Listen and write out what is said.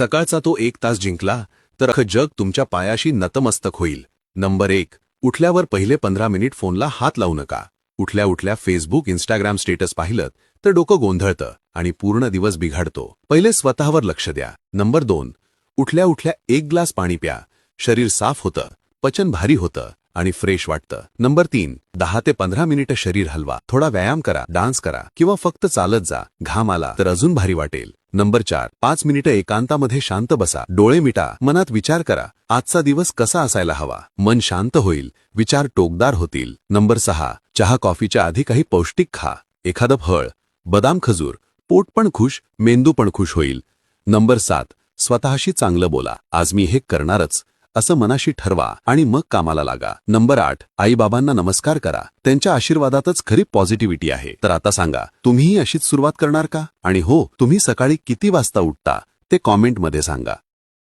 सकाळचा तो एक तास जिंकला तर अख जग तुमच्या पायाशी नतमस्तक होईल. नंबर एक उठल्यावर पहिले पंधरा मिनिट फोनला हात लावू नका. उठल्या उठल्या फेसबुक इंस्टाग्राम स्टेटस पाहिलं तर डोकं गोंधळतं आणि पूर्ण दिवस बिघाडतो. पहिले स्वतःवर लक्ष द्या. नंबर दोन उठल्या उठल्या एक ग्लास पाणी प्या. शरीर साफ होतं पचन भारी होतं आणि फ्रेश वाटतं. नंबर तीन दहा ते पंधरा मिनिटं शरीर हलवा. थोडा व्यायाम करा डान्स करा किंवा फक्त चालत जा. घाम आला तर अजून भारी वाटेल. नंबर चार. पाच मिनिटं एकांतामध्ये शांत बसा. डोळे मिटा. मनात विचार करा. आजचा दिवस कसा असायला हवा? मन शांत होईल. विचार टोकदार होतील. नंबर सहा. चहा कॉफीच्या आधी काही पौष्टिक खा. एखादं फळ. बदाम खजूर. पोट पण खुश मेंदू पण खुश होईल. नंबर सात. स्वतःशी चांगलं बोला. आज मी हे करणारच. असं मनाशी ठरवा आणि मग कामाला लागा. नंबर आठ आईबाबांना नमस्कार करा. त्यांच्या आशीर्वादातच खरी पॉझिटिव्हिटी आहे. तर आता सांगा तुम्हीही अशीच सुरुवात करणार का? आणि हो तुम्ही सकाळी किती वाजता उठता? ते कॉमेंटमध्ये सांगा.